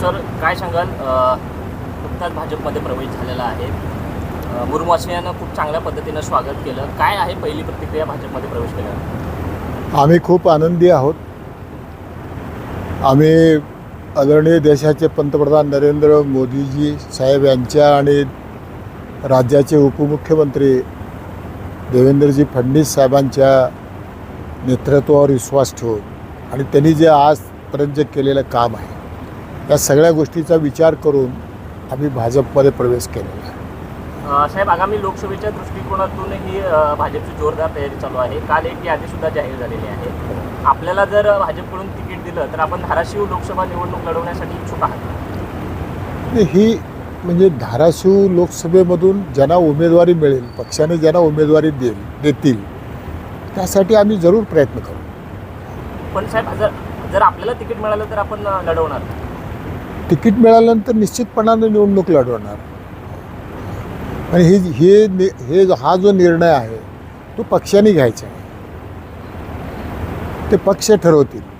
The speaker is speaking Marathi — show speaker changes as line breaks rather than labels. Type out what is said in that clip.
सर काय सांगाल? नुकताच भाजपमध्ये प्रवेश झालेला आहे. अ, मुर्मवासियांनं खूप चांगल्या पद्धतीनं स्वागत केलं. काय आहे पहिली प्रतिक्रिया भाजपमध्ये प्रवेश केला
आम्ही खूप आनंदी आहोत. आम्ही आदरणीय देशाचे पंतप्रधान नरेंद्र मोदीजी साहेब यांच्या आणि राज्याचे उपमुख्यमंत्री देवेंद्रजी फडणवीस साहेबांच्या नेतृत्वावर विश्वास ठेवून आणि त्यांनी जे आजपर्यंत जे केलेलं काम आहे या सगळ्या गोष्टीचा विचार करून आम्ही भाजपमध्ये प्रवेश केलेला आहे.
साहेब आगामी लोकसभेच्या दृष्टिकोनातूनही अ, भाजपची जोरदार तयारी चालू आहे. काल एक यादी सुद्धा जाहीर झालेली आहे. आपल्याला जर भाजपकडून तिकीट दिलं तर आपण धाराशिव लोकसभा निवडणूक लढवण्यासाठी इच्छुक आहात?
ही म्हणजे धाराशिव लोकसभेमधून ज्यांना उमेदवारी मिळेल पक्षाने ज्यांना उमेदवारी देईल देतील त्यासाठी आम्ही जरूर प्रयत्न करू.
पण साहेब जर जर आपल्याला तिकीट मिळालं तर आपण लढवणार.
तिकीट मिळाल्यानंतर निश्चितपणाने निवडणूक लढवणार. आणि हे हे नि- हे हा जो निर्णय आहे तो पक्षाने घ्यायचा आहे. ते पक्ष ठरवतील.